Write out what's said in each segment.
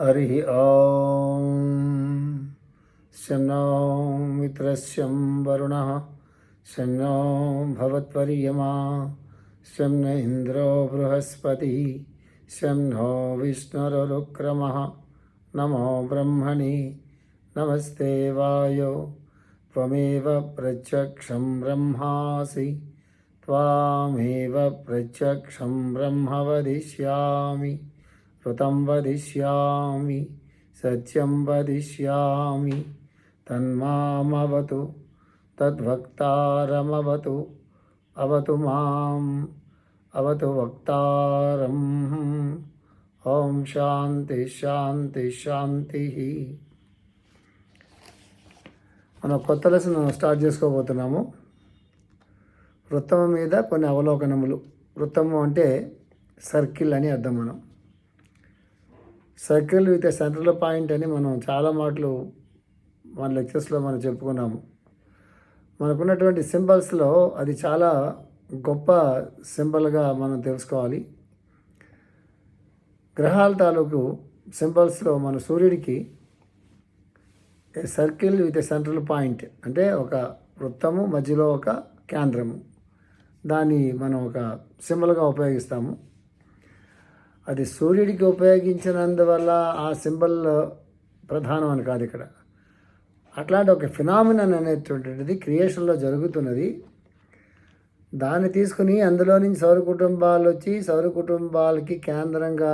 हरिः ॐ शं नो मित्रस्यं वरुणः। शं नो भवत्वर्यमा शं न इन्द्रो बृहस्पतिः। शं विष्णुरुक्रमः। नमो ब्रह्मणि। नमस्ते वायो। त्वमेव प्रत्यक्षं ब्रह्मासि। त्वामेव प्रत्यक्षं ब्रह्म वदिष्यामि। ऋतं वदिष्यामि सत्यं वदिष्यामि तन्मामवतु तद्वक्तारमवतु अवतु माम् अवतु वक्तारम् ॐ శాంతి శాంతి శాంతి మనం కొత్త లెసన్ స్టార్ట్ చేసుకోబోతున్నాము వృత్తము మీద కొన్ని అవలోకనములు వృత్తము అంటే సర్కిల్ అని అర్థం మనం సర్కిల్ విత్ సెంట్రల్ పాయింట్ అని మనం చాలా మాటలు మన లెక్చర్స్లో మనం చెప్పుకున్నాము. మనకున్నటువంటి సింబల్స్లో అది చాలా గొప్ప సింబల్గా మనం తెలుసుకోవాలి. గ్రహాల తాలూకు సింబల్స్లో మన సూర్యుడికి circle with a central point అంటే ఒక వృత్తము మధ్యలో ఒక కేంద్రము. దాన్ని మనం ఒక సింబల్గా ఉపయోగిస్తాము. అది సూర్యుడికి ఉపయోగించినందువల్ల ఆ సింబల్ ప్రధానం అని కాదు ఇక్కడ. అట్లాంటి ఒక ఫినామినన్ అనేటువంటిది క్రియేషన్లో జరుగుతున్నది. దాన్ని తీసుకుని అందులో నుంచి సౌర కుటుంబాలు వచ్చి సౌర కుటుంబాలకి కేంద్రంగా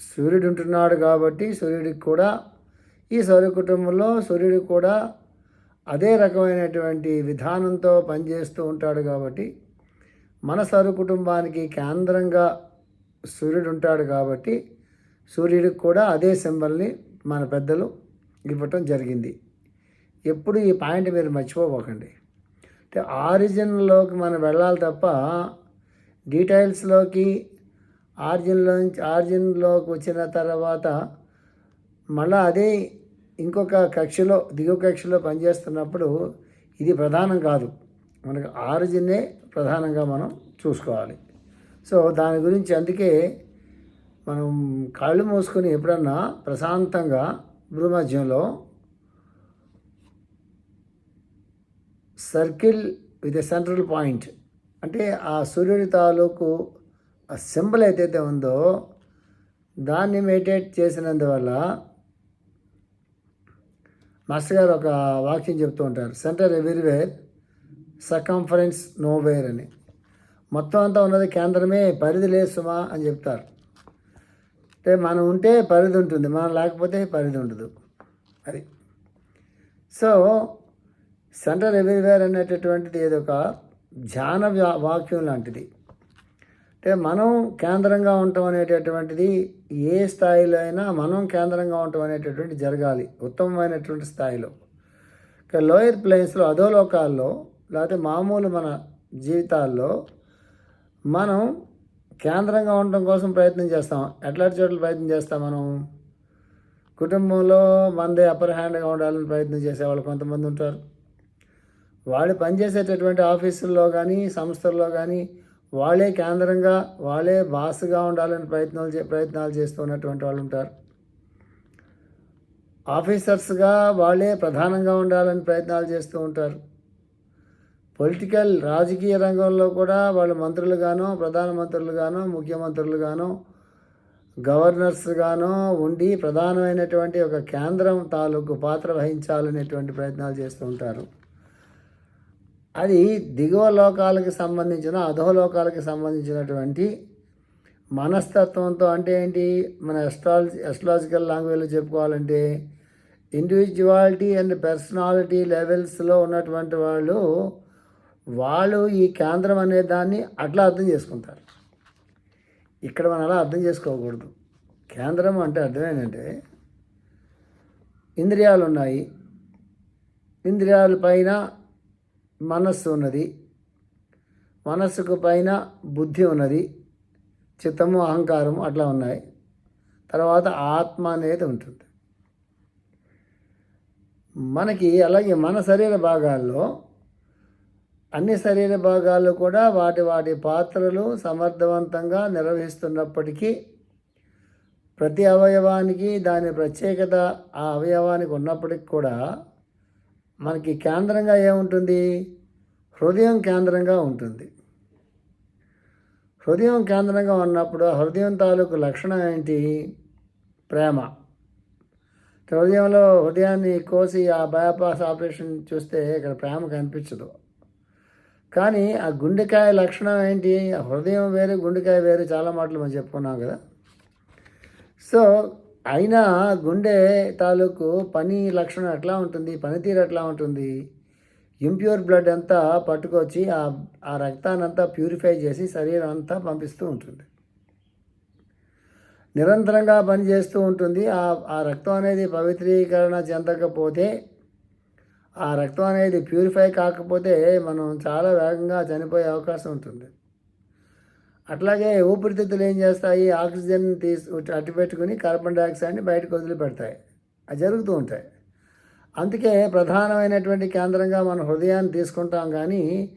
సూర్యుడు ఉంటున్నాడు కాబట్టి సూర్యుడికి కూడా ఈ సౌర కుటుంబంలో సూర్యుడు కూడా అదే రకమైనటువంటి విధానంతో పనిచేస్తూ ఉంటాడు కాబట్టి మన సౌర కుటుంబానికి కేంద్రంగా సూర్యుడు ఉంటాడు కాబట్టి సూర్యుడికి కూడా అదే సింబల్ని మన పెద్దలు ఇవ్వటం జరిగింది. ఎప్పుడు ఈ పాయింట్ మీరు మర్చిపోబోకండి అంటే ఆరిజిన్లోకి మనం వెళ్ళాలి తప్ప డీటెయిల్స్లోకి ఆరిజిన్లో నుంచి ఆరిజిన్లోకి వచ్చిన తర్వాత మళ్ళీ అదే ఇంకొక కక్షలో దిగువ కక్షలో పనిచేస్తున్నప్పుడు ఇది ప్రధానం కాదు. మనకు ఆరిజిన్నే ప్రధానంగా మనం చూసుకోవాలి. సో దాని గురించి అందుకే మనం కాళ్ళు మూసుకొని ఎప్పుడన్నా ప్రశాంతంగా భూమధ్యంలో circle with a central point అంటే ఆ సూర్యుడి తాలూకు ఆ సింబల్ ఏదైతే ఉందో దాన్ని మెడిటేట్ చేసినందువల్ల మాస్టర్ గారు ఒక వాక్యం చెప్తూ ఉంటారు సెంటర్ ఎవ్రీవేర్ సర్కంఫరెన్స్ నోవేర్ అని. మొత్తం అంతా ఉన్నది కేంద్రమే పరిధి లేదు సుమా అని చెప్తారు. అంటే మనం ఉంటే పరిధి ఉంటుంది మనం లేకపోతే పరిధి ఉండదు. అది. సో సెంట్రల్ ఎవ్రీవేర్ అనేటటువంటిది ఏదో ఒక ధ్యాన వ్యా- వాక్యం లాంటిది. అంటే మనం కేంద్రంగా ఉండటం అనేటటువంటిది ఏ స్థాయిలో అయినా మనం కేంద్రంగా ఉండటం అనేటటువంటి జరగాలి ఉత్తమమైనటువంటి స్థాయిలో. లోయర్ ప్లేన్స్లో అధోలోకాల్లో లేకపోతే మామూలు మన జీవితాల్లో మనం కేంద్రంగా ఉండటం కోసం ప్రయత్నం చేస్తాం. ఎట్లాంటి చోట్ల ప్రయత్నం చేస్తాం మనం? కుటుంబంలో మనదే అప్పర్ హ్యాండ్గా ఉండాలని ప్రయత్నం చేసేవాళ్ళు కొంతమంది ఉంటారు. వాళ్ళు పనిచేసేటటువంటి ఆఫీసుల్లో కానీ సంస్థల్లో కానీ వాళ్ళే కేంద్రంగా వాళ్ళే బాస్గా ఉండాలని ప్రయత్నాలు చే ప్రయత్నాలు చేస్తున్నటువంటి వాళ్ళు ఉంటారు. ఆఫీసర్స్గా వాళ్ళే ప్రధానంగా ఉండాలని ప్రయత్నాలు చేస్తూ ఉంటారు. పొలిటికల్ రాజకీయ రంగంలో కూడా వాళ్ళు మంత్రులుగానో ప్రధానమంత్రులుగానో ముఖ్యమంత్రులుగానో గవర్నర్స్గానో ఉండి ప్రధానమైనటువంటి ఒక కేంద్రం తాలూకు పాత్ర వహించాలనేటువంటి ప్రయత్నాలు చేస్తూ ఉంటారు. అది దిగువ లోకాలకు సంబంధించిన అధోలోకాలకు సంబంధించినటువంటి మనస్తత్వంతో అంటే ఏంటి? మన ఎస్ట్రాలజీ ఎస్ట్రాలజికల్ లాంగ్వేజ్లో చెప్పుకోవాలంటే ఇండివిజువాలిటీ అండ్ పర్సనాలిటీ లెవెల్స్లో ఉన్నటువంటి వాళ్ళు వాళ్ళు ఈ కేంద్రం అనే దాన్ని అట్లా అర్థం చేసుకుంటారు. ఇక్కడ మనం అలా అర్థం చేసుకోకూడదు. కేంద్రం అంటే అర్థమేంటంటే ఇంద్రియాలు ఉన్నాయి. ఇంద్రియాల పైన మనస్సు ఉన్నది. మనస్సుకు పైన బుద్ధి ఉన్నది. చిత్తము అహంకారము అట్లా ఉన్నాయి. తర్వాత ఆత్మ అనేది ఉంటుంది. మనకి అలాగే మన శరీర భాగాల్లో అన్ని శరీర భాగాలు కూడా వాటి వాటి పాత్రలు సమర్థవంతంగా నిర్వహిస్తున్నప్పటికీ ప్రతి అవయవానికి దాని ప్రత్యేకత ఆ అవయవానికి ఉన్నప్పటికి కూడా మనకి కేంద్రంగా ఏముంటుంది? హృదయం కేంద్రంగా ఉంటుంది. హృదయం కేంద్రంగా ఉన్నప్పుడు ఆ హృదయం తాలూకు లక్షణం ఏంటి? ప్రేమ. హృదయంలో హృదయాన్ని కోసి ఆ బైపాస్ ఆపరేషన్ చూస్తే ఇక్కడ ప్రేమ కనిపించదు. కానీ ఆ గుండెకాయ లక్షణం ఏంటి? హృదయం వేరు గుండెకాయ వేరు చాలా మాటలు మనం చెప్పుకున్నాం కదా. సో అయినా గుండె తాలూకు పని లక్షణం ఎట్లా ఉంటుంది? పనితీరు ఎట్లా ఉంటుంది? ఇంప్యూర్ బ్లడ్ అంతా పట్టుకొచ్చి ఆ ఆ రక్తాన్ని ప్యూరిఫై చేసి శరీరం అంతా పంపిస్తూ ఉంటుంది. నిరంతరంగా పనిచేస్తూ ఉంటుంది. ఆ ఆ రక్తం అనేది పవిత్రీకరణ చెందకపోతే ఆ రక్తం అనేది ప్యూరిఫై కాకపోతే మనం చాలా వేగంగా చనిపోయే అవకాశం ఉంటుంది. అట్లాగే ఊపిరితిత్తులు ఏం చేస్తాయి? ఆక్సిజన్ తీసు అట్టి పెట్టుకుని కార్బన్ డైఆక్సైడ్ని బయటకు వదిలిపెడతాయి. అది జరుగుతూ ఉంటాయి. అందుకే ప్రధానమైనటువంటి కేంద్రంగా మన హృదయాన్ని తీసుకుంటాం కానీ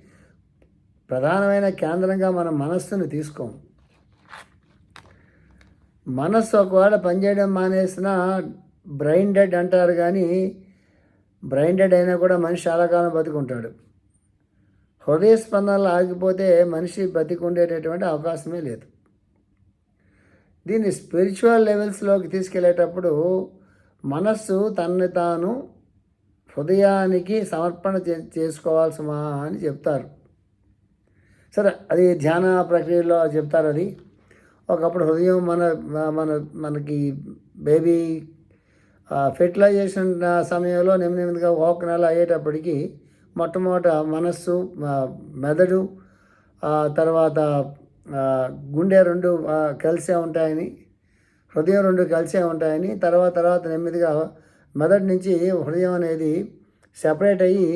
ప్రధానమైన కేంద్రంగా మన మనస్సును తీసుకోం. మనస్సు ఒకవేళ పనిచేయడం మానేసిన బ్రెయిన్ డెడ్ అంటారు కానీ బ్రెయిన్ డెడ్ అయినా కూడా మనిషి చాలా కాలం బతుకుంటాడు. హృదయ స్పందనలు ఆగిపోతే మనిషి బతికుండేటటువంటి అవకాశమే లేదు. దీన్ని స్పిరిచువల్ లెవెల్స్లోకి తీసుకెళ్ళేటప్పుడు మనస్సు తనని తాను హృదయానికి సమర్పణ చేసుకోవాల్సిమా చేసుకోవాల్సమా అని చెప్తారు. సరే అది ధ్యాన ప్రక్రియలో చెప్తారు అది. ఒకప్పుడు హృదయం మన మన మనకి బేబీ ఫెర్టిలైజేషన్ సమయంలో నెమ్మది నెమ్మదిగా ఒక నెల అయ్యేటప్పటికి మొట్టమొదట మనస్సు మెదడు తర్వాత గుండె రెండు కలిసే ఉంటాయని హృదయం రెండు కలిసే ఉంటాయని తర్వాత తర్వాత నెమ్మదిగా మెదడు నుంచి హృదయం అనేది సెపరేట్ అయ్యి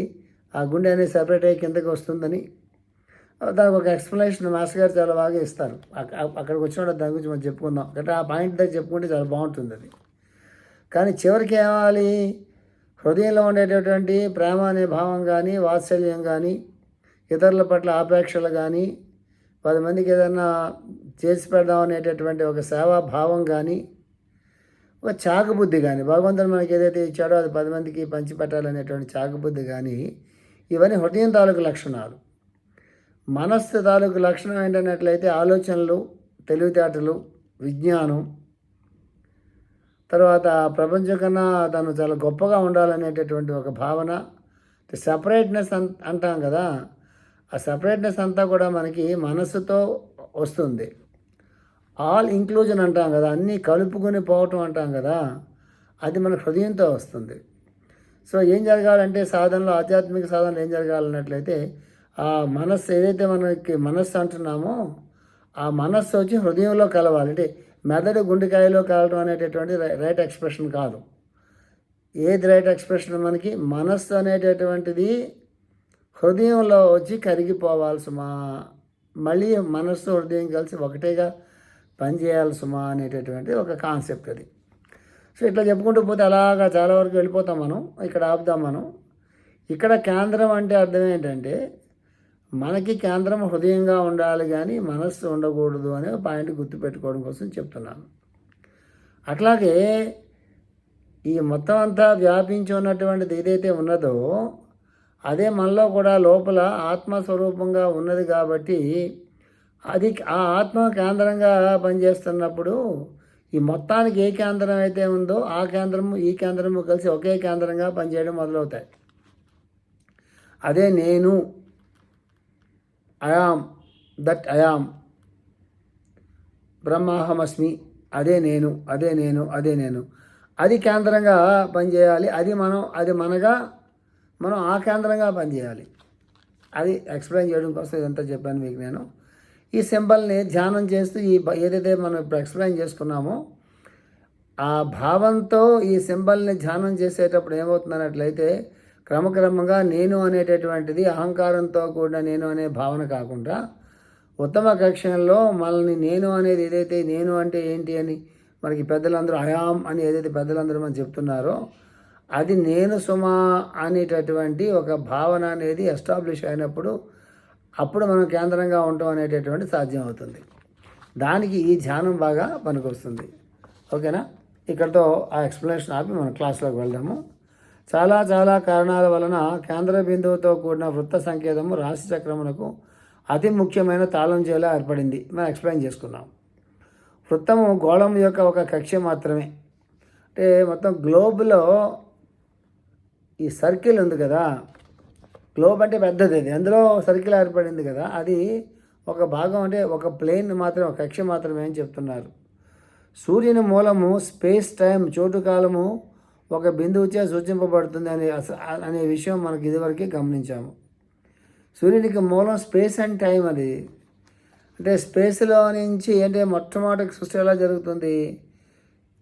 ఆ గుండె అనేది సెపరేట్ అయ్యి కిందకి వస్తుందని దానికి ఒక ఎక్స్ప్లెనేషన్ మాస్టర్ గారు చాలా బాగా ఇస్తారు. అక్కడికి వచ్చినప్పుడు దాని గురించి మనం చెప్పుకుందాం. అంటే ఆ పాయింట్ దగ్గర చెప్పుకుంటే చాలా బాగుంటుంది అది. కానీ చివరికి ఏమాలి? హృదయంలో ఉండేటటువంటి ప్రేమ అనే భావం కానీ వాత్సల్యం కానీ ఇతరుల పట్ల ఆపేక్షలు కానీ పది మందికి ఏదన్నా చేసి పెడదాం అనేటటువంటి ఒక సేవా భావం కానీ ఒక చాకబుద్ధి కానీ భగవంతుడు మనకి ఏదైతే ఇచ్చాడో అది పది మందికి పంచిపెట్టాలనేటువంటి చాకబుద్ధి కానీ ఇవన్నీ హృదయం తాలూకు లక్షణాలు. మనస్సు తాలూకు లక్షణం ఏంటన్నట్లయితే ఆలోచనలు తెలివితేటలు విజ్ఞానం తర్వాత ప్రపంచం కన్నా తను చాలా గొప్పగా ఉండాలనేటటువంటి ఒక భావన సపరేట్నెస్ అన్ అంటాం కదా. ఆ సపరేట్నెస్ అంతా కూడా మనకి మనస్సుతో వస్తుంది. ఆల్ ఇంక్లూజన్ అంటాం కదా అన్నీ కలుపుకొని పోవటం అంటాం కదా అది మన హృదయంతో వస్తుంది. సో ఏం జరగాలంటే సాధనలో ఆధ్యాత్మిక సాధనలు ఏం జరగాలన్నట్లయితే ఆ మనస్సు ఏదైతే మనకి మనస్సు అంటున్నామో ఆ మనస్సు వచ్చి హృదయంలో కలవాలి. అంటే మెదడు గుండెకాయలో కలవడం అనేటటువంటి రైట్ ఎక్స్ప్రెషన్ కాదు. ఏది రైట్ ఎక్స్ప్రెషన్ మనకి మనస్సు అనేటటువంటిది హృదయంలో వచ్చి కరిగిపోవాల్సుమా? మళ్ళీ మనస్సు హృదయం కలిసి ఒకటేగా పనిచేయాల్సుమా అనేటటువంటి ఒక కాన్సెప్ట్ అది. సో ఇట్లా చెప్పుకుంటూ పోతే అలాగా చాలా వరకు వెళ్ళిపోతాం మనం. ఇక్కడ ఆపుదాం మనం. ఇక్కడ కేంద్రం అంటే అర్థం ఏంటంటే మనకి కేంద్రం హృదయంగా ఉండాలి కానీ మనస్సు ఉండకూడదు అనే పాయింట్ గుర్తుపెట్టుకోవడం కోసం చెప్తున్నాను. అట్లాగే ఈ మొత్తం అంతా వ్యాపించి ఉన్నటువంటిది ఏదైతే ఉన్నదో అదే మనలో కూడా లోపల ఆత్మస్వరూపంగా ఉన్నది కాబట్టి అది ఆ ఆత్మ కేంద్రంగా పనిచేస్తున్నప్పుడు ఈ మొత్తానికి ఏ కేంద్రం అయితే ఉందో ఆ కేంద్రము ఈ కేంద్రము కలిసి ఒకే కేంద్రంగా పనిచేయడం మొదలవుతాయి. అదే నేను. అయామ్ దట్ అయామ్ బ్రహ్మాహమస్మి అదే నేను అదే నేను అదే నేను. అది కేంద్రంగా పనిచేయాలి అది మనం అది మనగా మనం ఆ కేంద్రంగా పనిచేయాలి. అది ఎక్స్ప్లెయిన్ చేయడం కోసం ఇదంతా చెప్పాను మీకు నేను. ఈ సింబల్ని ధ్యానం చేస్తూ ఈ ఏదైతే మనం ఇప్పుడు ఎక్స్ప్లెయిన్ చేసుకున్నామో ఆ భావంతో ఈ సింబల్ని ధ్యానం చేసేటప్పుడు ఏమవుతుందన్నట్లయితే క్రమక్రమంగా నేను అనేటటువంటిది అహంకారంతో కూడిన నేను అనే భావన కాకుండా ఉత్తమ కక్షణలో మనల్ని నేను అనేది ఏదైతే నేను అంటే ఏంటి అని మనకి పెద్దలందరూ అయాం అని ఏదైతే పెద్దలందరూ మనం చెప్తున్నారో అది నేను సుమా అనేటటువంటి ఒక భావన అనేది ఎస్టాబ్లిష్ అయినప్పుడు అప్పుడు మనం కేంద్రంగా ఉండటం అనేటటువంటి సాధ్యం అవుతుంది. దానికి ఈ ధ్యానం బాగా పనికొస్తుంది. ఓకేనా? ఇక్కడతో ఆ ఎక్స్ప్లెనేషన్ ఆపి మనం క్లాస్లోకి వెళ్దాము. చాలా చాలా కారణాల వలన కేంద్ర బిందువుతో కూడిన వృత్త సంకేతము రాశి చక్రమునకు అతి ముఖ్యమైన తాళం చేలా ఏర్పడింది. మనం ఎక్స్ప్లెయిన్ చేసుకున్నాం వృత్తము గోళం యొక్క ఒక కక్ష మాత్రమే. అంటే మొత్తం గ్లోబ్లో ఈ సర్కిల్ ఉంది కదా. గ్లోబ్ అంటే పెద్దది అది. అందులో సర్కిల్ ఏర్పడింది కదా. అది ఒక భాగం అంటే ఒక ప్లేన్ మాత్రమే ఒక కక్ష మాత్రమే అని చెప్తున్నారు. సూర్యుని మూలము స్పేస్ టైం చోటు కాలము ఒక బిందువుచే సూచింపబడుతుంది అనే అనే విషయం మనకి ఇదివరకే గమనించాము. సూర్యునికి మూలం స్పేస్ అండ్ టైం అది. అంటే స్పేస్లో నుంచి అంటే మొట్టమొదటి సృష్టి ఎలా జరుగుతుంది?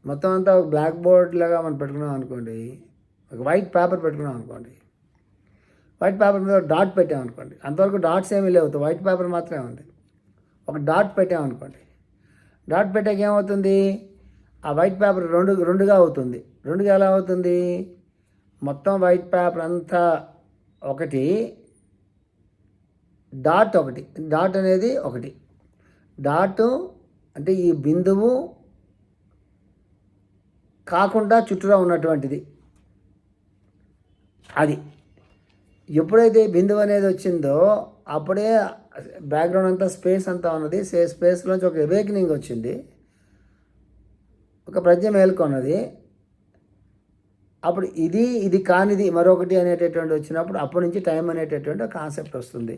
మొత్తం అంతా ఒక బ్లాక్ బోర్డ్ లాగా మనం పెట్టుకున్నాం అనుకోండి. ఒక వైట్ పేపర్ పెట్టుకున్నాం అనుకోండి. వైట్ పేపర్ మీద డాట్ పెట్టాం అనుకోండి. అంతవరకు డాట్స్ ఏమీ లేవు. వైట్ పేపర్ మాత్రమే ఉంది. ఒక డాట్ పెట్టాం అనుకోండి. డాట్ పెట్టాక ఏమవుతుంది? ఆ వైట్ పేపర్ రెండు రెండుగా అవుతుంది. రెండుగా ఎలా అవుతుంది? మొత్తం వైట్ పేపర్ అంతా ఒకటి డాట్ ఒకటి. డాట్ అనేది ఒకటి. డాట్ అంటే ఈ బిందువు కాకుండా చుట్టూరా ఉన్నటువంటిది. అది. ఎప్పుడైతే బిందువు అనేది వచ్చిందో అప్పుడే బ్యాక్గ్రౌండ్ అంతా స్పేస్ అంతా ఉన్నది. సే స్పేస్లోంచి ఒక అవేకనింగ్ వచ్చింది. ఒక ప్రజ్ఞ మేల్కొన్నది. అప్పుడు ఇది ఇది కానిది మరొకటి అనేటటువంటి వచ్చినప్పుడు అప్పటి నుంచి టైం అనేటటువంటి కాన్సెప్ట్ వస్తుంది.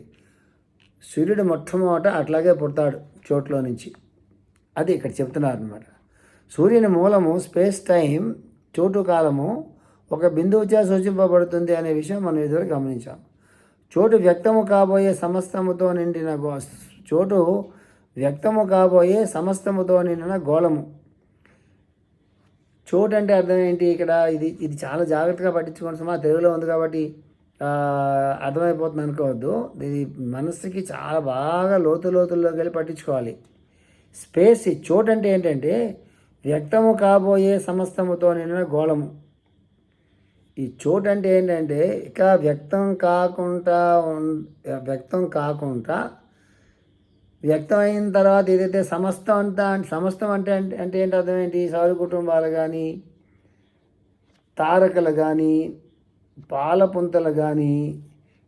సూర్యుడు మొట్టమొదట అట్లాగే పుడతాడు చోట్లో నుంచి. అది ఇక్కడ చెప్తున్నారు అనమాట సూర్యుని మూలము స్పేస్ టైం చోటు కాలము ఒక బిందువుచే సూచింపబడుతుంది అనే విషయం మనం ఇదివరకు గమనించాం. చోటు వ్యక్తము కాబోయే సమస్తముతో నిండిన గో చోటు వ్యక్తము కాబోయే సమస్తముతో నిండిన గోళము. చోటు అంటే అర్థం ఏంటి ఇక్కడ? ఇది ఇది చాలా జాగ్రత్తగా పట్టించుకోండి సుమా తెలుగులో ఉంది కాబట్టి అర్థమైపోతుంది అనుకోవద్దు. ఇది మనసుకి చాలా బాగా లోతు లోతుల్లోకి వెళ్ళి పట్టించుకోవాలి. స్పేస్ ఈ చోటు అంటే ఏంటంటే వ్యక్తము కాబోయే సమస్తముతో నిండిన గోళము. ఈ చోటు అంటే ఏంటంటే ఇక వ్యక్తం కాకుండా వ్యక్తం కాకుండా వ్యక్తం అయిన తర్వాత ఏదైతే సమస్తం అంతా సమస్తం అంటే అంటే అంటే ఏంటి అర్థం ఏంటి సౌర కుటుంబాలు కానీ తారకలు కానీ పాలపుంతలు కానీ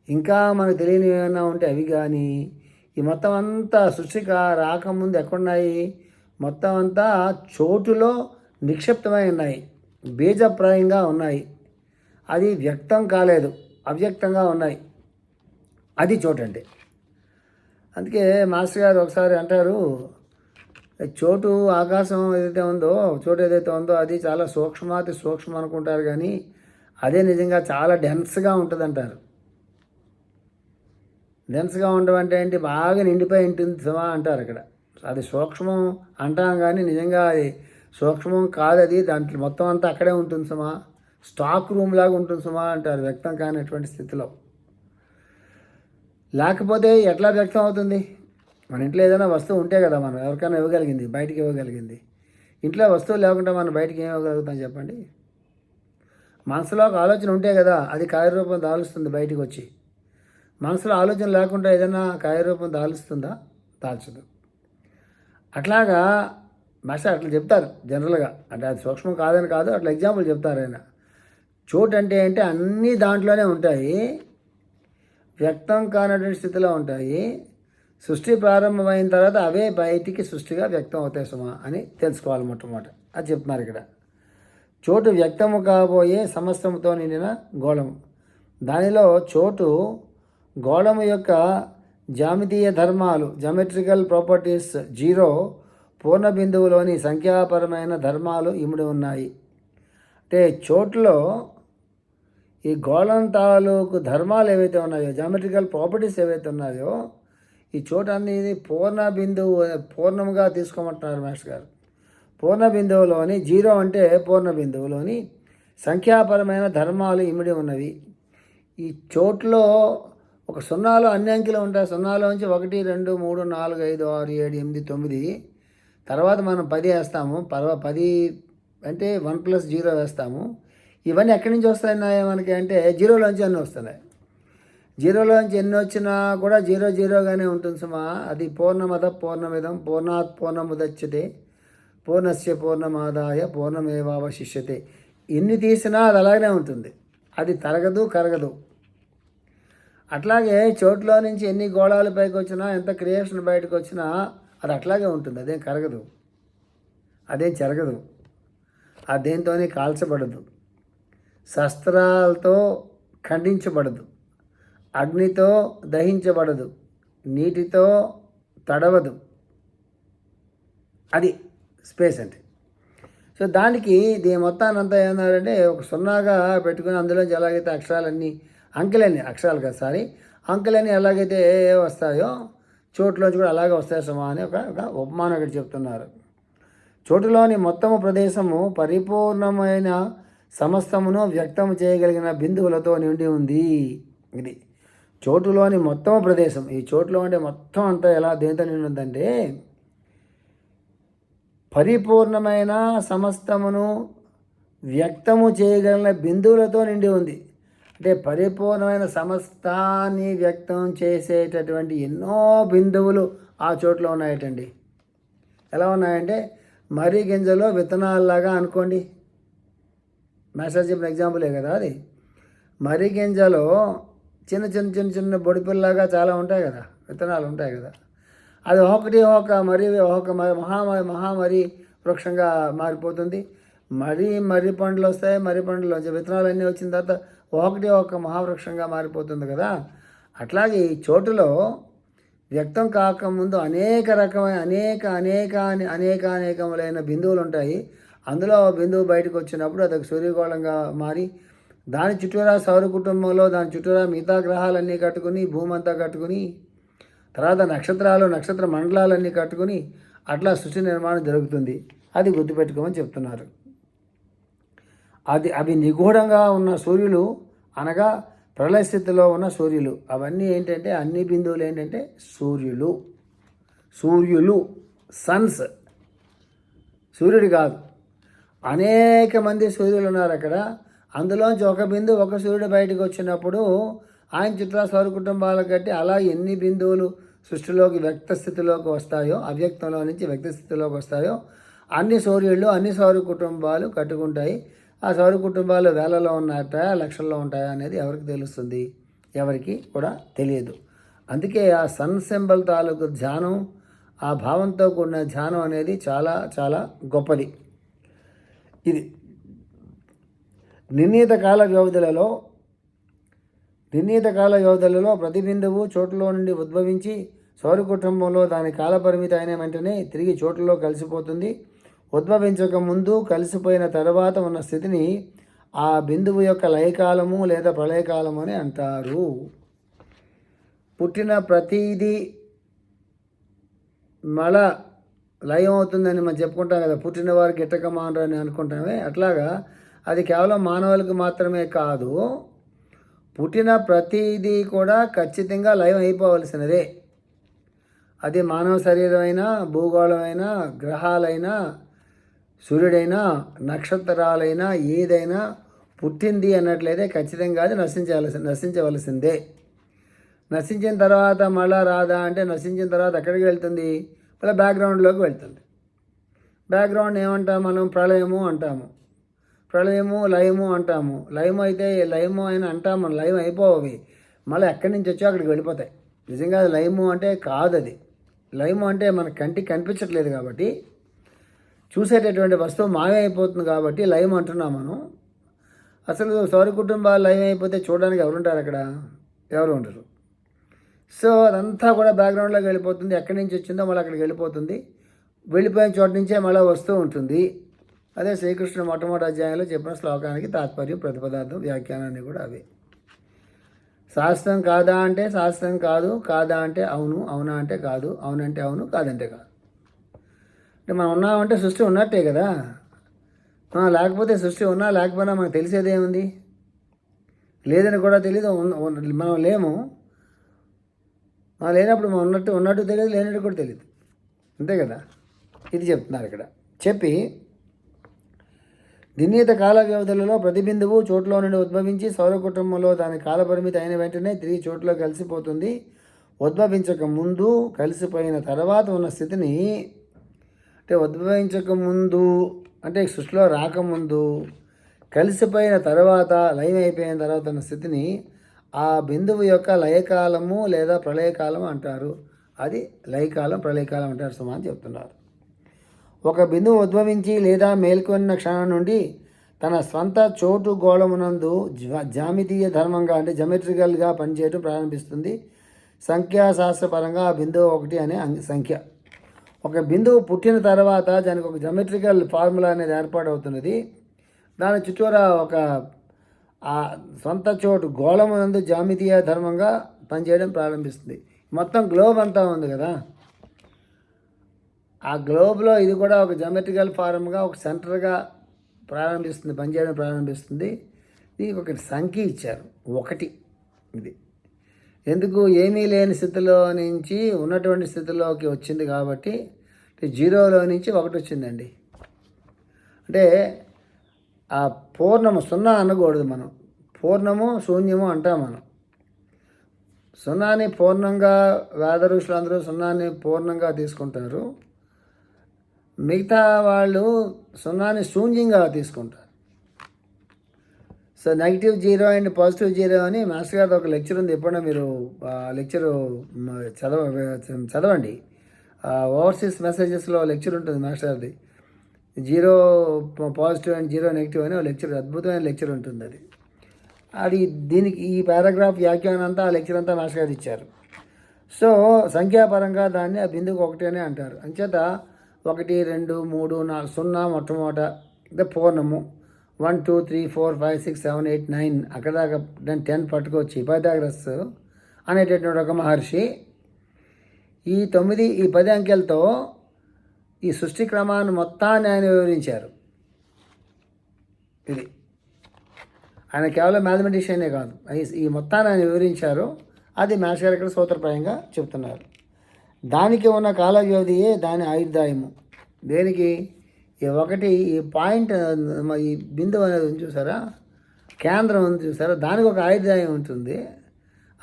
ఇంకా మనకు తెలియని ఏమైనా ఉంటే అవి కానీ ఈ మొత్తం అంతా సృష్టిక రాకముందు ఎక్కడున్నాయి? మొత్తం అంతా చోటులో నిక్షిప్తమై ఉన్నాయి. బీజప్రాయంగా ఉన్నాయి. అది వ్యక్తం కాలేదు. అవ్యక్తంగా ఉన్నాయి. అది చోటు అంటే అందుకే మాస్టర్ గారు ఒకసారి అంటారు చోటు ఆకాశం ఏదైతే ఉందో చోటు ఏదైతే ఉందో అది చాలా సూక్ష్మాతి సూక్ష్మం అనుకుంటారు కానీ అదే నిజంగా చాలా డెన్స్గా ఉంటుంది అంటారు డెన్స్గా ఉండడం అంటే ఏంటి? బాగా నిండిపోయి ఉంటుంది సుమా అంటారు ఇక్కడ. అది సూక్ష్మం అంటాం కానీ నిజంగా అది సూక్ష్మం కాదు అది. దాంట్లో మొత్తం అంతా అక్కడే ఉంటుంది సుమా స్టాక్ రూమ్ లాగా ఉంటుంది సుమా అంటారు వ్యక్తం కానటువంటి స్థితిలో. లేకపోతే ఎట్లా వ్యక్తం అవుతుంది? మన ఇంట్లో ఏదైనా వస్తువు ఉంటే కదా మనం ఎవరికైనా ఇవ్వగలిగింది బయటికి ఇవ్వగలిగింది. ఇంట్లో వస్తువు లేకుండా మనం బయటికి ఏం ఇవ్వగలుగుతాం చెప్పండి? మనసులో ఒక ఆలోచన ఉంటే కదా అది కార్యరూపం దాలుస్తుంది బయటికి వచ్చి. మనసులో ఆలోచన లేకుండా ఏదైనా కార్యరూపం దాలుస్తుందా? దాల్చదు. అట్లాగా మాస్టర్ అట్లా చెప్తారు జనరల్గా. అంటే అది సూక్ష్మం కాదని కాదు అట్లా ఎగ్జాంపుల్ చెప్తారు ఆయన. చోటు అంటే అంటే అన్నీ దాంట్లోనే ఉంటాయి. వ్యక్తం కానటువంటి స్థితిలో ఉంటాయి. సృష్టి ప్రారంభమైన తర్వాత అవే బయటికి సృష్టిగా వ్యక్తం అవుతాయి సుమా అని తెలుసుకోవాలి మొట్టమొదట. అది చెప్తున్నారు ఇక్కడ. చోటు వ్యక్తము కాబోయే సమస్తముతో నిండిన గోళము. దానిలో చోటు గోళము యొక్క జామితీయ ధర్మాలు జామెట్రికల్ ప్రాపర్టీస్ జీరో పూర్ణ బిందువులోని సంఖ్యాపరమైన ధర్మాలు ఇమిడి ఉన్నాయి. అంటే చోటులో ఈ గోళం తాలూకు ధర్మాలు ఏవైతే ఉన్నాయో జామెట్రికల్ ప్రాపర్టీస్ ఏవైతే ఉన్నాయో ఈ చోట అనేది పూర్ణ బిందువు పూర్ణముగా తీసుకోమంటున్నారు మాస్టర్ గారు. పూర్ణ బిందువులోని జీరో అంటే పూర్ణ బిందువులోని సంఖ్యాపరమైన ధర్మాలు ఇమిడి ఉన్నవి. ఈ చోట్లో ఒక సున్నాలో అన్ని అంకెలు ఉంటాయి. సున్నాలో నుంచి ఒకటి రెండు మూడు నాలుగు ఐదు ఆరు ఏడు ఎనిమిది తొమ్మిది. తర్వాత మనం పది వేస్తాము. పర్వ పది అంటే వన్ ప్లస్ జీరో వేస్తాము. ఇవన్నీ ఎక్కడి నుంచి వస్తున్నాయి మనకి అంటే జీరోలోంచి అన్నీ వస్తున్నాయి. జీరోలోంచి ఎన్ని వచ్చినా కూడా జీరో జీరోగానే ఉంటుంది సుమా. అది పూర్ణమద పూర్ణమిదం పూర్ణాత్ పూర్ణముదచ్చతే పూర్ణస్య పూర్ణమాదాయ పూర్ణమేవావశిష్యతే. ఎన్ని తీసినా అది అలాగనే ఉంటుంది. అది తరగదు కరగదు. అట్లాగే చోట్లో నుంచి ఎన్ని గోళాలు పైకి వచ్చినా ఎంత క్రియేషన్ బయటకు వచ్చినా అది అట్లాగే ఉంటుంది. అదేం కరగదు. అదేం జరగదు. అదేంతోనే కాల్చబడదు. శస్త్రాలతో ఖండించబడదు. అగ్నితో దహించబడదు. నీటితో తడవదు. అది స్పేస్ అంటే. సో దానికి దీని మొత్తాన్ని అంతా ఏమన్నారంటే ఒక సున్నాగా పెట్టుకుని అందులోంచి ఎలాగైతే అక్షరాలన్నీ అంకెలన్నీ అక్షరాలు కదా సారీ అంకెలన్నీ ఎలాగైతే వస్తాయో చోట్లోంచి కూడా అలాగే వస్తాయి సమా అని ఒక ఒక ఉపమానం ఒకటి చెప్తున్నారు. చోటులోని మొత్తము ప్రదేశము పరిపూర్ణమైన సమస్తమును వ్యక్తం చేయగలిగిన బిందువులతో నిండి ఉంది. ఇది చోటులోని మొత్తం ప్రదేశం. ఈ చోటులో ఉండే మొత్తం అంతా ఎలా దేంతో నిండి ఉందంటే పరిపూర్ణమైన సమస్తమును వ్యక్తము చేయగలిగిన బిందువులతో నిండి ఉంది. అంటే పరిపూర్ణమైన సమస్తాన్ని వ్యక్తం చేసేటటువంటి ఎన్నో బిందువులు ఆ చోట్ల ఉన్నాయటండి. ఎలా ఉన్నాయంటే మర్రి గింజలో విత్తనాలలాగా అనుకోండి. మెసేజ్ చెప్పిన ఎగ్జాంపులే కదా అది. మరీ గింజలో చిన్న చిన్న చిన్న చిన్న బొడిపిల్లలాగా చాలా ఉంటాయి కదా. విత్తనాలు ఉంటాయి కదా. అది ఒకటి ఒక మరి ఒక మహా మహామరి వృక్షంగా మారిపోతుంది. మరీ మర్రి పండ్లు వస్తాయి. మర్రి పండ్లు విత్తనాలు అన్నీ వచ్చిన తర్వాత ఒకటి ఒక మహావృక్షంగా మారిపోతుంది కదా. అట్లాగే ఈ చోటులో వ్యక్తం కాకముందు అనేక రకమైన అనేక అనేక అనేక అనేకములైన బిందువులు ఉంటాయి. అందులో బిందువు బయటకు వచ్చినప్పుడు అది సూర్యగోళంగా మారి దాని చుట్టూరా సౌర కుటుంబంలో దాని చుట్టూరా మిగతా గ్రహాలన్నీ కట్టుకుని భూమంతా కట్టుకుని తర్వాత నక్షత్రాలు నక్షత్ర మండలాలన్నీ కట్టుకుని అట్లా సృష్టి నిర్మాణం జరుగుతుంది. అది గుర్తుపెట్టుకోమని చెప్తున్నారు. అది అవి నిగూఢంగా ఉన్న సూర్యులు అనగా ప్రళయ స్థితిలో ఉన్న సూర్యులు. అవన్నీ ఏంటంటే అన్ని బిందువులు ఏంటంటే సూర్యులు. సూర్యులు సన్స్. సూర్యుడు కాదు. అనేక మంది సూర్యులు ఉన్నారు అక్కడ. అందులోంచి ఒక బిందు ఒక సూర్యుడు బయటకు వచ్చినప్పుడు ఆయన చిత్ర సౌర కుటుంబాలకు కట్టి అలా ఎన్ని బిందువులు సృష్టిలోకి వ్యక్త స్థితిలోకి వస్తాయో అవ్యక్తంలో నుంచి వ్యక్త స్థితిలోకి వస్తాయో అన్ని సూర్యుళ్ళు అన్ని సౌర కుటుంబాలు కట్టుకుంటాయి. ఆ సౌర కుటుంబాలు వేలలో ఉన్నాయా లక్షల్లో ఉంటాయా అనేది ఎవరికి తెలుస్తుంది? ఎవరికి కూడా తెలియదు. అందుకే ఆ సన్ సింబల్ తాలూకు ధ్యానం ఆ భావంతో కూడిన ధ్యానం అనేది చాలా చాలా గొప్పది. ఇది నిర్ణీత కాల వ్యవధులలో నిర్ణీత కాల వ్యవధులలో ప్రతి బిందువు చోటులో నుండి ఉద్భవించి సౌర కుటుంబంలో దాని కాలపరిమితి అయిన వెంటనే తిరిగి చోటులో కలిసిపోతుంది. ఉద్భవించక ముందు కలిసిపోయిన తర్వాత ఉన్న స్థితిని ఆ బిందువు యొక్క లయకాలము లేదా ప్రళయకాలము అని అంటారు. పుట్టిన ప్రతీది మళ లయం అవుతుందని మనం చెప్పుకుంటాం కదా పుట్టిన వారు గిట్టకమానరు అని అనుకుంటామే. అట్లాగా అది కేవలం మానవులకు మాత్రమే కాదు పుట్టిన ప్రతిదీ కూడా ఖచ్చితంగా లయం అయిపోవలసినదే. అది మానవ శరీరమైనా భూగోళమైనా గ్రహాలైనా సూర్యుడైనా నక్షత్రాలైనా ఏదైనా పుట్టింది అన్నట్లయితే ఖచ్చితంగా అది నశించవలసి నశించవలసిందే. నశించిన తర్వాత మళ్ళా రాదా అంటే నశించిన తర్వాత ఎక్కడికి వెళ్తుంది? అలా బ్యాక్గ్రౌండ్లోకి వెళ్తుంది. బ్యాక్గ్రౌండ్ ఏమంటాం మనం? ప్రళయము అంటాము. ప్రళయము లయము అంటాము. లయము అయితే లయము అని మనం. లయం అయిపోవి మళ్ళీ ఎక్కడి నుంచి వచ్చో అక్కడికి వెళ్ళిపోతాయి. నిజంగా లయము అంటే కాదు అది. లయము అంటే మన కంటికి కనిపించట్లేదు కాబట్టి చూసేటటువంటి వస్తువు మాయమైపోతుంది కాబట్టి లయం అంటున్నాం మనం. అసలు సౌర కుటుంబాలు లయం అయిపోతే చూడడానికి ఎవరుంటారు అక్కడ? ఎవరు ఉండరు. సో అదంతా కూడా బ్యాక్గ్రౌండ్లోకి వెళ్ళిపోతుంది. ఎక్కడి నుంచి వచ్చిందో మళ్ళీ అక్కడికి వెళ్ళిపోతుంది. వెళ్ళిపోయిన చోట నుంచే మళ్ళీ వస్తూ ఉంటుంది. అదే శ్రీకృష్ణుడు మొట్టమొదటి అధ్యాయంలో చెప్పిన శ్లోకానికి తాత్పర్యం ప్రతిపదార్థం వ్యాఖ్యానాన్ని కూడా అవే. శాస్త్రం కాదా అంటే శాస్త్రం కాదు. కాదా అంటే అవును అవునా అంటే కాదు. అవునంటే అవును కాదంటే కాదు. అంటే మనం ఉన్నామంటే సృష్టి ఉన్నట్టే కదా. మనం లేకపోతే సృష్టి ఉన్నా లేకపోయినా మనకు తెలిసేదేముంది లేదని కూడా తెలియదు మనం లేము. మనం లేనప్పుడు మనం ఉన్నట్టు ఉన్నట్టు తెలియదు లేనట్టు కూడా తెలియదు. అంతే కదా? ఇది చెప్తున్నారు ఇక్కడ. చెప్పి నిర్ణీత కాల వ్యవధులలో ప్రతిబిందువు చోట్లో నుండి ఉద్భవించి సౌర కుటుంబంలో దాని కాలపరిమితి అయిన వెంటనే తిరిగి చోట్లో కలిసిపోతుంది. ఉద్భవించక ముందు కలిసిపోయిన తర్వాత ఉన్న స్థితిని అంటే ఉద్భవించక ముందు అంటే సృష్టిలో రాకముందు కలిసిపోయిన తర్వాత లయం అయిపోయిన తర్వాత ఉన్న స్థితిని ఆ బిందువు యొక్క లయకాలము లేదా ప్రళయకాలం అంటారు. అది లయకాలం ప్రళయకాలం అంటారు సుమా అని చెప్తున్నారు. ఒక బిందువు ఉద్భవించి లేదా మేల్కొన్న క్షణం నుండి తన స్వంత చోటు గోళమునందు జ్వ- జామితీయ ధర్మంగా అంటే జమెట్రికల్గా పనిచేయడం ప్రారంభిస్తుంది. సంఖ్యాశాస్త్రపరంగా ఆ బిందువు ఒకటి అనే సంఖ్య. ఒక బిందువు పుట్టిన తర్వాత దానికి ఒక జమెట్రికల్ ఫార్ములా అనేది ఏర్పాటు అవుతున్నది దాని చుట్టూరా ఒక ఆ సొంత చోటు గోళమునందు జామితీయ ధర్మంగా పనిచేయడం ప్రారంభిస్తుంది. మొత్తం గ్లోబ్ అంతా ఉంది కదా? ఆ గ్లోబ్లో ఇది కూడా ఒక జమెట్రికల్ ఫారంగా ఒక సెంటర్గా ప్రారంభిస్తుంది పనిచేయడం ప్రారంభిస్తుంది. దీనికి ఒక సంఖ్య ఇచ్చారు. ఒకటి ఇది. ఎందుకు? ఏమీ లేని స్థితిలో నుంచి ఉన్నటువంటి స్థితిలోకి వచ్చింది కాబట్టి జీరోలో నుంచి ఒకటి వచ్చిందండి. అంటే ఆ పూర్ణము సున్నా అనకూడదు మనం. పూర్ణము శూన్యము అంటాం మనం. సున్నాని పూర్ణంగా వేద ఋషులు అందరూ సున్నాని పూర్ణంగా తీసుకుంటారు. మిగతా వాళ్ళు సున్నాని శూన్యంగా తీసుకుంటారు. So negative zero and positive zero అని మాస్టర్ గారిది ఒక లెక్చర్ ఉంది. ఎప్పుడైనా మీరు ఆ లెక్చరు చదవ చదవండి. ఓవర్సీస్ మెసేజెస్లో లెక్చర్ ఉంటుంది మాస్టర్ గారిది. Zero positive and zero negative అని ఒక లెక్చర్ అద్భుతమైన లెక్చర్ ఉంటుంది అది. అది దీనికి ఈ పారాగ్రాఫ్ వ్యాఖ్యానం అంతా ఆ లెక్చర్ అంతా మాస్టర్ గారు ఇచ్చారు. సో సంఖ్యాపరంగా దాన్ని ఆ బిందుకు ఒకటి అంటారు. అంచేత ఒకటి రెండు మూడు నాలుగు సున్నా మొట్టమొదట ఇదే పూర్ణము. One two three four five six seven eight nine అక్కడ దాకా నేను టెన్ పట్టుకొచ్చి పైథాగరస్ అనేటటువంటి ఒక మహర్షి ఈ తొమ్మిది ఈ పది అంకెలతో ఈ సృష్టి క్రమాన్ని మొత్తాన్ని ఆయన వివరించారు. ఇది. ఆయన కేవలం మ్యాథమెటిషియనే కాదు. ఈ- మొత్తాన్ని ఆయన వివరించారు. అది మేషగారు ఇక్కడ సూత్రప్రాయంగా చెప్తున్నారు. దానికి ఉన్న కాల వ్యవధియే దాని ఆయుర్దాయము. దేనికి? ఈ ఒకటి ఈ పాయింట్ ఈ బిందువు అనేది ఉంది చూసారా? కేంద్రం ఉంది చూసారా? దానికి ఒక ఆయుర్దాయం ఉంటుంది.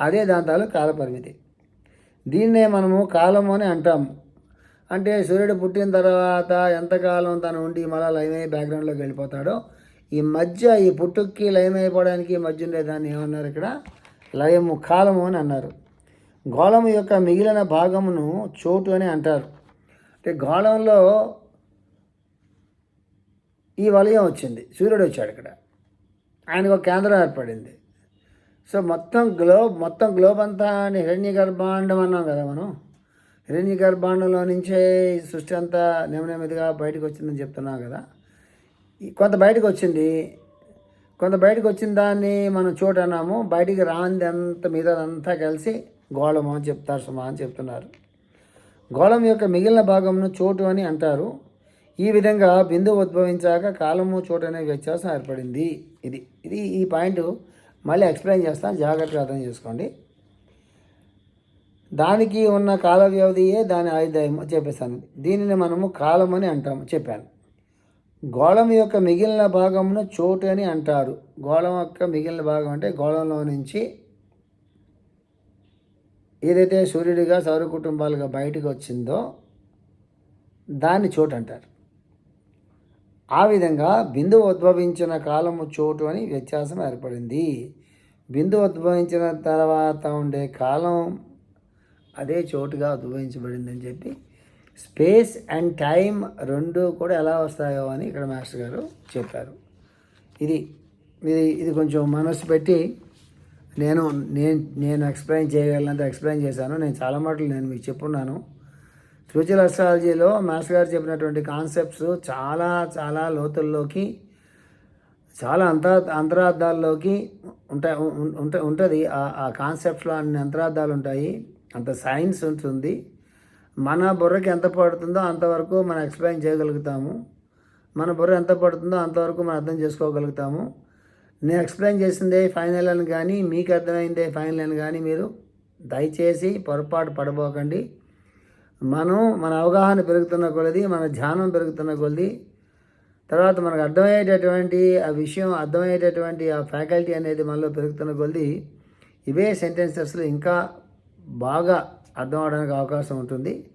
అదే దాని కాలపరిమితి. దీన్నే మనము కాలము అని అంటాము. అంటే సూర్యుడు పుట్టిన తర్వాత ఎంతకాలం తను ఉండి మళ్ళీ లయమై బ్యాక్గ్రౌండ్లోకి వెళ్ళిపోతాడో ఈ మధ్య ఈ పుట్టుక్కి లయం అయిపోవడానికి మధ్య ఉండే దాన్ని ఏమన్నారు ఇక్కడ? లయము కాలము అని అన్నారు. గోళము యొక్క మిగిలిన భాగమును చోటు అని అంటారు. అంటే గోళంలో ఈ వలయం వచ్చింది. సూర్యుడు వచ్చాడు ఇక్కడ. ఆయనకు ఒక కేంద్రం ఏర్పడింది. సో మొత్తం గ్లోబ్ మొత్తం గ్లోబ్ అంతా అని హిరణ్య గర్భాండం అన్నాం కదా మనం. హిరణ్య గర్భాండంలో నుంచే సృష్టి అంతా నెమ్మదిగా బయటకు వచ్చిందని చెప్తున్నాం కదా. కొంత బయటకు వచ్చింది. కొంత బయటకు వచ్చిన దాన్ని మనం చూడన్నాము అన్నాము. బయటికి రాంది అంత మిగతాదంతా కలిసి గోళము అని చెప్తారు సుమా అని చెప్తున్నారు. గోళం యొక్క మిగిలిన భాగంను చోటు అని అంటారు. ఈ విధంగా బిందువు ఉద్భవించాక కాలము చోటు అనే వ్యత్యాసం ఏర్పడింది. ఇది ఇది ఈ పాయింట్ మళ్ళీ ఎక్స్ప్లెయిన్ చేస్తాను. జాగ్రత్తగా అర్థం చేసుకోండి. దానికి ఉన్న కాల వ్యవధియే దాని ఆయుధాయం చెప్పేస్తాను దీనిని మనము కాలం అని అంటాము చెప్పాను. గోళం యొక్క మిగిలిన భాగమును చోటు అని అంటారు. గోళం యొక్క మిగిలిన భాగం అంటే గోళంలో నుంచి ఏదైతే సూర్యుడిగా సౌర కుటుంబాలుగా బయటకు వచ్చిందో దాన్ని చోటు అంటారు. ఆ విధంగా బిందువు ఉద్భవించిన కాలము చోటు అని వ్యత్యాసం ఏర్పడింది. బిందువు ఉద్భవించిన తర్వాత ఉండే కాలం అదే చోటుగా ఉద్భవించబడింది అని చెప్పి స్పేస్ అండ్ టైం రెండు కూడా ఎలా వస్తాయో అని ఇక్కడ మాస్టర్ గారు చెప్పారు. ఇది ఇది ఇది కొంచెం మనసు పెట్టి నేను నేను నేను ఎక్స్ప్లెయిన్ చేయగలనంత ఎక్స్ప్లెయిన్ చేశాను. నేను చాలా మాటలు నేను మీకు చెప్పున్నాను. ఫ్యూచర్ అస్ట్రాలజీలో మాస్టర్ గారు చెప్పినటువంటి కాన్సెప్ట్స్ చాలా చాలా లోతుల్లోకి చాలా అంత అంతరార్థాల్లోకి ఉంటాయి ఉంటాయి ఉంటుంది. ఆ- ఆ కాన్సెప్ట్స్లో అన్ని అంతరార్థాలు ఉంటాయి. అంత సైన్స్ ఉంటుంది. మన బుర్రకి ఎంత పడుతుందో అంతవరకు మనం ఎక్స్ప్లెయిన్ చేయగలుగుతాము. మన బుర్ర ఎంత పడుతుందో అంతవరకు మనం అర్థం చేసుకోగలుగుతాము. నేను ఎక్స్ప్లెయిన్ చేసిందే ఫైనల్ అని కానీ మీకు అర్థమైందే ఫైనల్ అని కానీ మీరు దయచేసి పొరపాటు పడబోకండి. మనం మన అవగాహన పెరుగుతున్న కొలది మన ధ్యానం పెరుగుతున్న కొలది తర్వాత మనకు అర్థమయ్యేటటువంటి ఆ విషయం అర్థమయ్యేటటువంటి ఆ ఫ్యాకల్టీ అనేది మనలో పెరుగుతున్న కొలది ఇవే సెంటెన్సెస్లో ఇంకా బాగా అర్థం అవడానికి అవకాశం ఉంటుంది.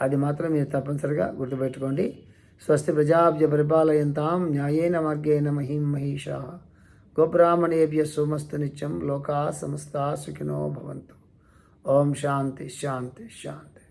అది మాత్రం మీరు తప్పనిసరిగా గుర్తుపెట్టుకోండి. స్వస్తి ప్రజాభ్య పరిపాలయంతాం న్యాయేన మార్గేణ మహిం మహిషా. గోబ్రాహ్మణేభ్య సోమస్తు నిత్యం లోకా సమస్తా సుఖినో భవంతు. ఓం శాంతి శాంతి శాంతి.